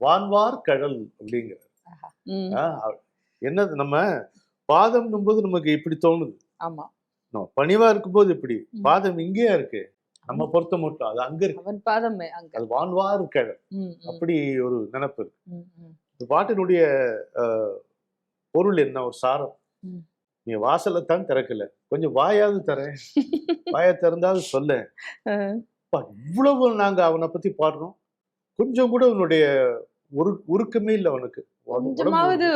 வான்வார் கடல் அப்படிங்கிற ம், என்னது நம்ம பாதம் போது நமக்கு இப்படி தோணுது. ஆமா. நம்ம பணிவா இருக்கும்போது இப்படி. பாதம் இங்கேயா இருக்கு? நம்ம பொறுத்த மட்டும் அது அங்க இருக்கு. அவன் பாதம் அது வான்வார் கடல் அப்படி ஒரு நினைப்பு இருக்கு. இந்த பாட்டினுடைய பொருள் என்ன? ஒரு சாரம். நீ வாசலை தான் திறக்கல. கொஞ்சம் வாயாவது தரேன் வாயை திறந்தாவது சொல்ல. இவ்வளவு நாங்க அவனை பத்தி பாடுறோம். கொஞ்சம் கூட உன்னுடைய உரு உருக்கமே இல்லை அவனுக்கு. கொஞ்சமாவது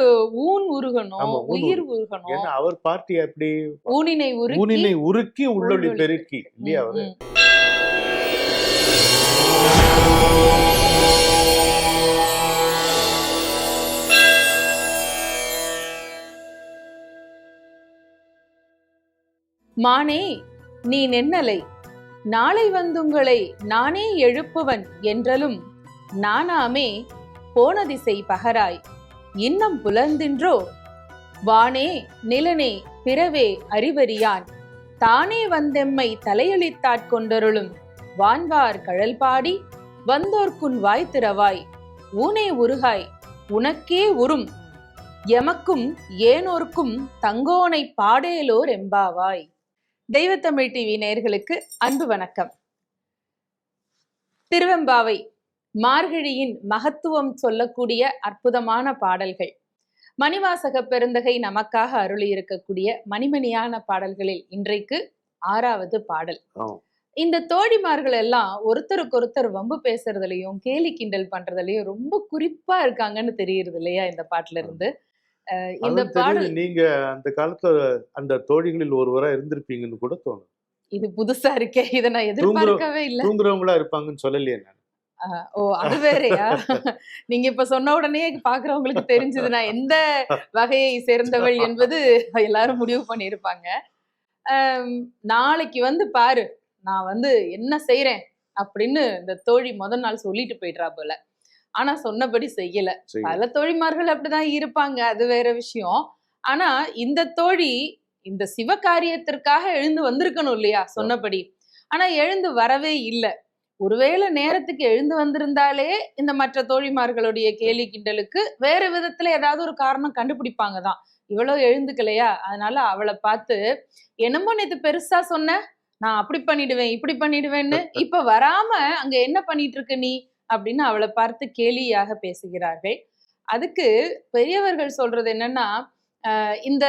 ஊன் உருகணும் உயிர் உருகணும். ஏன்னா அவர் பார்ட்டி அப்படி ஊனினை ஊனினை உருக்கி உள்ளொளி பெருக்கி. இல்லையா அவரு. மானே நீ நென்னலை. நாளை வந்துங்களை நானே எழுப்புவன் என்றலும் நானாமே போன திசை பகராய். இன்னம் புலர்ந்தின்றோ? வானே நிலனே பிறவே அறிவறியான். தானே வந்தெம்மை தலையளித்தாட்கொண்டருளும் வான்வார் கழல் பாடி வந்தோர்க்குன் வாய் திறவாய் ஊனே உருகாய் உனக்கே உறும். எமக்கும் ஏனோர்க்கும் தங்கோனை பாடேலோர் எம்பாவாய். தெய்வத்தமிழ் டிவி நேர்களுக்கு அன்பு வணக்கம். திருவெம்பாவை மார்கழியின் மகத்துவம் சொல்லக்கூடிய அற்புதமான பாடல்கள். மணிவாசக பெருந்தகை நமக்காக அருளி இருக்கக்கூடிய மணிமணியான பாடல்களில் இன்றைக்கு ஆறாவது பாடல். இந்த தோழிமார்கள் எல்லாம் ஒருத்தருக்கு ஒருத்தர் வம்பு பேசுறதுலயும் கேலி கிண்டல் பண்றதுலயும் ரொம்ப குறிப்பா இருக்காங்கன்னு தெரியுது இல்லையா இந்த பாட்டுல இருந்து அஹ் இந்த பாடல் நீங்க அந்த காலத்துல அந்த தோழிகளில் ஒருவரா இருந்திருப்பீங்கன்னு கூட தோணும். இது புதுசா இருக்கே. இதை நான் எதிர்பார்க்கவே இல்ல. தூங்குறவங்களா இருப்பாங்கன்னு சொல்லலையே நான். ஓ அது வேறயா? நீங்க இப்ப சொன்ன உடனே பாக்குறவங்களுக்கு தெரிஞ்சது நான் எந்த வகையை சேர்ந்தவள் என்பது எல்லாரும் முடிவு பண்ணியிருப்பாங்க. நாளைக்கு வந்து பாரு நான் வந்து என்ன செய்றேன் அப்படின்னு இந்த தோழி முதல் நாள் சொல்லிட்டு போயிடுறா போல. ஆனா சொன்னபடி செய்யல. பல தோழிமார்கள் அப்படிதான் இருப்பாங்க அது வேற விஷயம். ஆனா இந்த தோழி இந்த சிவ காரியத்திற்காக எழுந்து வந்திருக்கணும் இல்லையா சொன்னபடி. ஆனா எழுந்து வரவே இல்லை. ஒருவேளை நேரத்துக்கு எழுந்து வந்திருந்தாலே இந்த மற்ற தோழிமார்களுடைய கேலி கிண்டலுக்கு வேற விதத்துல ஏதாவது ஒரு காரணம் கண்டுபிடிப்பாங்க தான் இவ்வளவு எழுந்துக்கலையா? அதனால அவளை பார்த்து என்னமோ நேத்து பெருசா சொன்ன? நான் அப்படி பண்ணிடுவேன் இப்படி பண்ணிடுவேன்னு இப்ப வராம அங்க என்ன பண்ணிட்டு இருக்க நீ? அப்படின்னு அவளை பார்த்து கேலியாக பேசுகிறார்கள். அதுக்கு பெரியவர்கள் சொல்றது என்னன்னா இந்த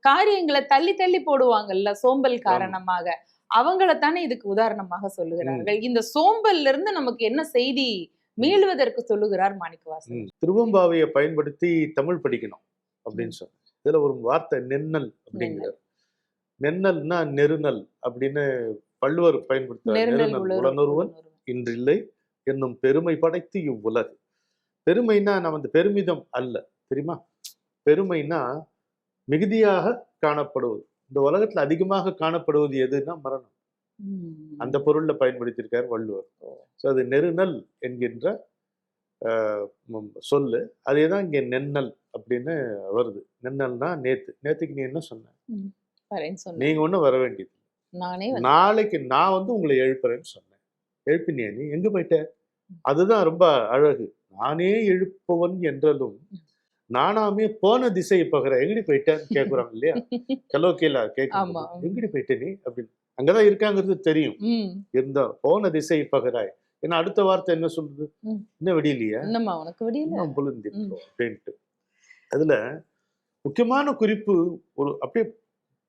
காரியங்களை தள்ளி தள்ளி போடுவாங்கல்ல சோம்பல் காரணமாக. அவங்கள தானே இதுக்கு உதாரணமாக சொல்லுகிறார்கள். இந்த சோம்பல்ல இருந்து நமக்கு என்ன செய்தி மீளுவதற்கு சொல்லுகிறார் மாணிக்கவாசன். திருவம்பாவையை பயன்படுத்தி தமிழ் படிக்கணும் அப்படின்னு சொன்னேன் இதுல ஒரு வார்த்தை நென்னல் அப்படிங்கிறார். நென்னல்னா நெருநல் அப்படின்னு பல்லுவர் உளறு- உளனொருவன் இன்றில்லை என்னும் பெருமை படைத்து இவ்வுலகு பெருமைனா நம்ம அந்த பெருமிதம் அல்ல தெரியுமா? பெருமைனா மிகுதியாக காணப்படுவது. இந்த உலகத்துல அதிகமாக காணப்படுவது எதுன்னா மரணம். அந்த பொருள்ல பயன்படுத்தியிருக்கார் வள்ளுவர். ஸோ அது நெருநல் என்கின்ற சொல்லு. அதே தான் இங்கே நென்னல் அப்படின்னு வருது. நென்னல்னா நேத்து. நேத்துக்கு நீ என்ன சொன்ன? நீங்க ஒன்றும் வர வேண்டியது நாளைக்கு நான் வந்து உங்களை எழுப்புறேன்னு சொன்னேன். எழுப்பினியா நீ? எங்க போயிட்ட? அதுதான் ரொம்ப அழகு. நானே எழுப்பவன் என்றாலும் நானாமே போன திசை பகர எங்கடி போயிட்டேன்னு கேட்குறாங்க இல்லையா கலோக்கியலா ஆமா. கேட்கும் எங்கடி போயிட்ட நீ? அப்படின்னு. அங்கதான் இருக்காங்கிறது தெரியும். இருந்தா போன திசை பகராய். ஏன்னா அடுத்த வார்த்தை என்ன சொல்றது. இன்னும் விடியலையா உனக்கு விடியல இன்னும் புழுந்திருக்கோம் அப்படின்ட்டு. அதுல முக்கியமான குறிப்பு ஒரு அப்படியே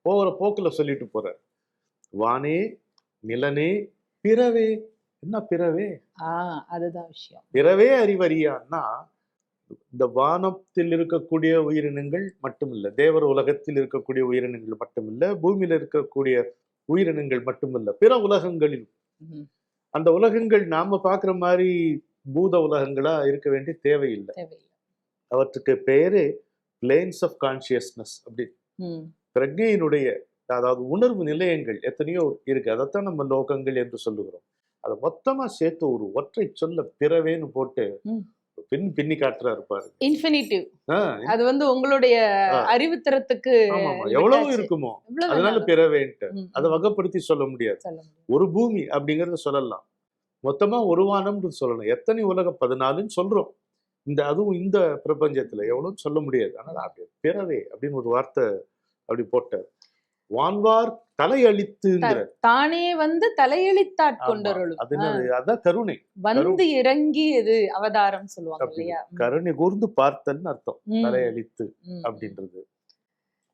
போகிற போக்குல சொல்லிட்டு போறார். வானே நிலனே பிறவே. என்ன பிறவே? அதுதான் விஷயம். பிறவே அறிவறியான்னா இந்த வானத்தில் இருக்கக்கூடிய உயிரினங்கள் மட்டுமில்ல தேவர் உலகத்தில் இருக்கக்கூடிய உயிரினங்கள் மட்டுமில்ல பூமியில இருக்கக்கூடிய உயிரினங்கள் மட்டுமில்ல பிற உலகங்களில் ம், அந்த உலகங்கள் நாம பார்க்குற மாதிரி பூத உலகங்களா இருக்க வேண்டிய தேவையில்லை. அவற்றுக்கு பேரு பிளேன்ஸ் ஆஃப் கான்சியஸ்னஸ் அப்படி. பிரஜையினுடைய அதாவது உணர்வு நிலையங்கள் எத்தனையோ இருக்கு. அதைத்தான் நம்ம லோகங்கள் என்று சொல்லுகிறோம். அதை மொத்தமா சேர்த்து ஒரு ஒற்றை சொல்ல பிறவேன்னு போட்டு. பின் பின்னி காட்டுறாரு பாரு இன்ஃபினிட்டிவ் அது வந்து உங்களுடைய ஆமா எவ்வளவு. இருக்குமோ அதனால. பிறவேன்ட்டு. அதை வகைப்படுத்தி சொல்ல முடியாது. ஒரு பூமி அப்படிங்கறத சொல்லலாம். மொத்தமா ஒரு வானம்னு சொல்லலாம் எத்தனை உலகம்? பதினாலுன்னு சொல்றோம். இந்த அதுவும் இந்த பிரபஞ்சத்துல எவ்வளவு சொல்ல முடியாது. ஆனால் அப்படி பிறவே அப்படின்னு ஒரு வார்த்தை அப்படி போட்டார். வான்வார் தலையளித்துங்கிற. தானே வந்து தலையெளித்தாட்கொண்டருளும் அதான் கருணை. வந்து இறங்கியது அவதாரம் சொல்லுவாங்க. இல்லையா? கருணை கூர்ந்து பார்த்தல்னு அர்த்தம். தலையளித்து அப்படின்றது.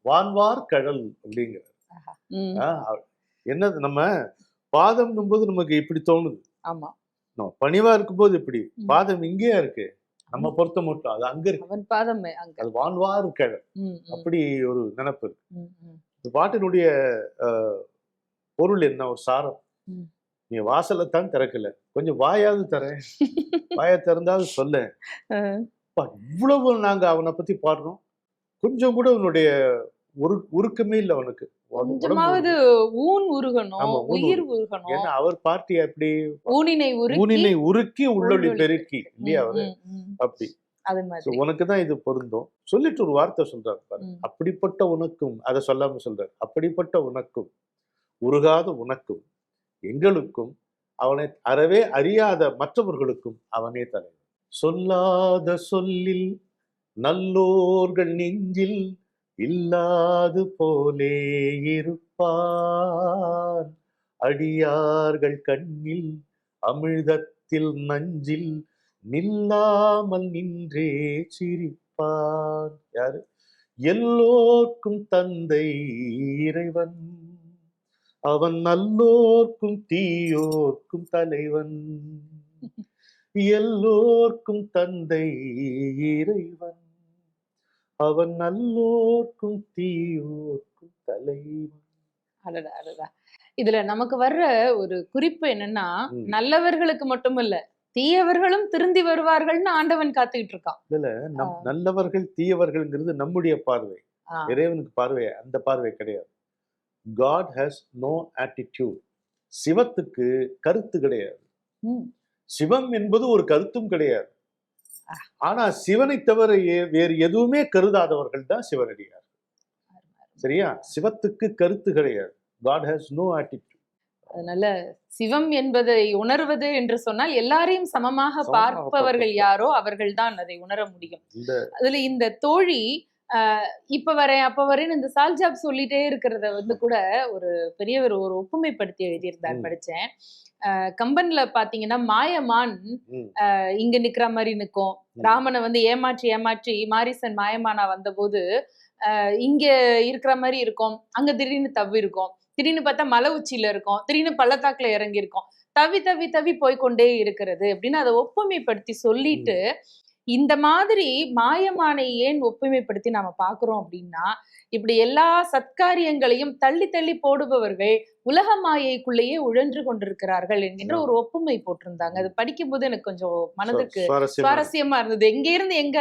வான்வார் கடல் அப்படிங்கிற. ம், என்னது நம்ம பாதம் போது நமக்கு இப்படி தோணுது. ஆமா. நம்ம பணிவா இருக்கும்போது இப்படி. பாதம் இங்கேயா இருக்கு? நம்ம பொறுத்த மட்டும். அது அங்க இருக்கு. அவன் பாதம் அங்க அது வான்வார் கடல் அப்படி ஒரு நினைப்பு இருக்கு. இந்த பாட்டினுடைய பொருள் என்ன? ஒரு சாரம். நீ வாசலை தான் திறக்கல. கொஞ்சம் வாயாவது தரேன் வாயை திறந்தாவது சொல்ல. இவ்வளவு நாங்க அவனை பத்தி பாடுறோம். கொஞ்சம் கூட உன்னுடைய உரு உருக்கமே இல்லை அவனுக்கு. கொஞ்சமாவது ஊன் உருகணும் உயிர் உருகணும். ஏன்னா அவர் பார்ட்டி அப்படி ஊனினை உருக்கி ஊனினை உருக்கி உள்ளொளி பெருக்கி. இல்லையா அவரு. அப்படி. அது மாதிரி. உனக்கு தான் இது பொருந்தும். சொல்லிட்டு ஒரு வார்த்தை சொல்றாரு. அப்படிப்பட்ட உனக்கும் அதை சொல்லாம சொல்றாரு. அப்படிப்பட்ட உனக்கும் உருகாத உனக்கும் எங்களுக்கும் அவனை அறவே அறியாத மற்றவர்களுக்கும் அவனே தலைவன் சொல்லாத சொல்லில் நல்லோர்கள் நெஞ்சில் இல்லாது போலே இருப்பான் அடியார்கள் கண்ணில் அமிழ்தத்தில் நஞ்சில் நில்லாமல் நின்றே சிரிப்பான். யாரு? எல்லோர்க்கும் தந்தை இறைவன். அவன் நல்லோர்க்கும் தீயோர்க்கும் தலைவன். எல்லோர்க்கும் தந்தை இறைவன். அவன் நல்லோர்க்கும் தீயோர்க்கும் தலைவன். அடடா அடடா. இதுல நமக்கு வர்ற ஒரு குறிப்பு என்னன்னா. நல்லவர்களுக்கு மட்டுமல்ல தீயவர்களும் திருந்தி வருவார்கள்னு ஆண்டவன் காத்துக்கிட்டு இருக்கான். நம் ஆ. நல்லவர்கள் தீயவர்கள்ங்கிறது நம்முடைய பார்வை. இறைவனுக்கு பார்வை அந்த பார்வை கிடையாது. காட் ஹேஸ் நோ ஆட்டிடியூட் சிவத்துக்கு கருத்து கிடையாது. சிவம் என்பது ஒரு கருத்தும் கிடையாது. ஆனா சிவனை தவிர வேறு எதுவுமே கருதாதவர்கள் தான் சிவனடியார் சரியா? சிவத்துக்கு கருத்து கிடையாது. காட் ஹேஸ் நோ ஆட்டிடியூட் அதனால சிவம் என்பதை உணர்வது என்று சொன்னால் எல்லாரையும் சமமாக பார்ப்பவர்கள் பார்ப்பவர். யாரோ அவர்கள்தான் அதை உணர முடியும் அதுல இந்த தோழி இப்ப வரேன் அப்ப வரேன் இந்த சால்ஜாப் சொல்லிட்டே இருக்கிறத வந்து கூட ஒரு பெரியவர் ஒரு ஒப்புமைப்படுத்தி எழுதியிருந்தார். படிச்சேன் கம்பன்ல பாத்தீங்கன்னா மாயமான் இங்க நிக்கிற மாதிரி நிக்கும். ராமனை வந்து ஏமாற்றி ஏமாற்றி மாரிசன் மாயமானா வந்தபோது இங்க இருக்கிற மாதிரி இருக்கும் அங்க திடீர்னு தவ்வி இருக்கும் திடீர்னு பார்த்தா மலை உச்சியில இருக்கும். திடீர்னு பள்ளத்தாக்குல இறங்கி இருக்கும் தவி தவி தவி போய்க்கொண்டே இருக்கிறது அப்படின்னு அதை ஒப்புமைப்படுத்தி சொல்லிட்டு இந்த மாதிரி மாயமானை ஏன் ஒப்புமைப்படுத்தி நாம பாக்குறோம் அப்படின்னா இப்படி எல்லா சத்காரியங்களையும் தள்ளி தள்ளி போடுபவர்கள் உலக மாயைக்குள்ளேயே உழன்று கொண்டிருக்கிறார்கள் என்கின்ற ஒரு ஒப்புமை போட்டிருந்தாங்க. அது படிக்கும்போது எனக்கு கொஞ்சம் மனதுக்கு சுவாரஸ்யமா இருந்தது. எங்க இருந்து எங்க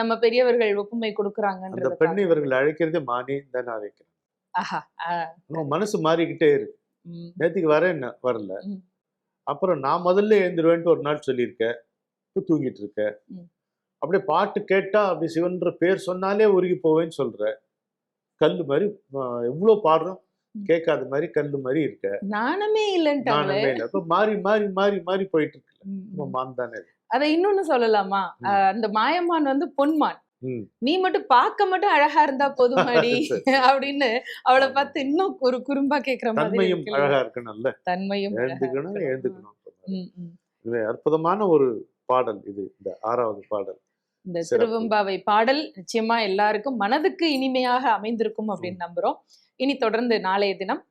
நம்ம பெரியவர்கள் ஒப்புமை கொடுக்குறாங்கன்றது இவர்கள் அழைக்கிறதே மானே தான் அழைக்கிறேன் மனசு மாறிக்கிட்டே இருக்கு. ம், நேத்துக்கு வரேன் வரல. அப்புறம் நான் முதல்ல எழுந்துருவேன்ட்டு ஒரு நாள் சொல்லியிருக்கேன் இப்ப தூங்கிட்டு இருக்க. அப்படியே பாட்டு கேட்டா அப்படி சிவன்ற பேர் சொன்னாலே உருகி போவேன்னு சொல்ற. கல்லு மாதிரி ஆஹ், எவ்வளவு பாடுறோம். கேட்காத மாதிரி கல்லு மாதிரி இருக்க. நாணமே இல்லைன்ட்டாங்களே. நானுமே இல்லை. மாறி மாறி மாறி மாறி போயிட்டு இருக்கு ம், நம்ம. மான் தானே. அதை. இன்னொன்னு சொல்லலாமா? அந்த மாயமான் வந்து பொன்மான். நீ மட்டும் பார்க்க மட்டும் அழகா இருந்தா போதுமாடி சரி. அப்படின்னு அவளை பார்த்து இன்னும் ஒரு குறும்பா கேக்குற மாதிரி. அழகா இருக்கணும்ல. தன்மையும் எழுந்துக்கணும். எழுந்துக்கணும் அற்புதமான ஒரு பாடல் இது இந்த ஆறாவது பாடல். இந்த. திருவெம்பாவை பாடல் நிச்சயமா எல்லாருக்கும் மனதுக்கு இனிமையாக அமைந்திருக்கும் அப்படின்னு நம்புறோம். இனி தொடர்ந்து நாளைய தினம்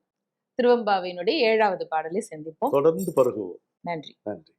திருவெம்பாவையினுடைய ஏழாவது பாடலை சந்திப்போம். தொடர்ந்து பருகுவோம். நன்றி. நன்றி.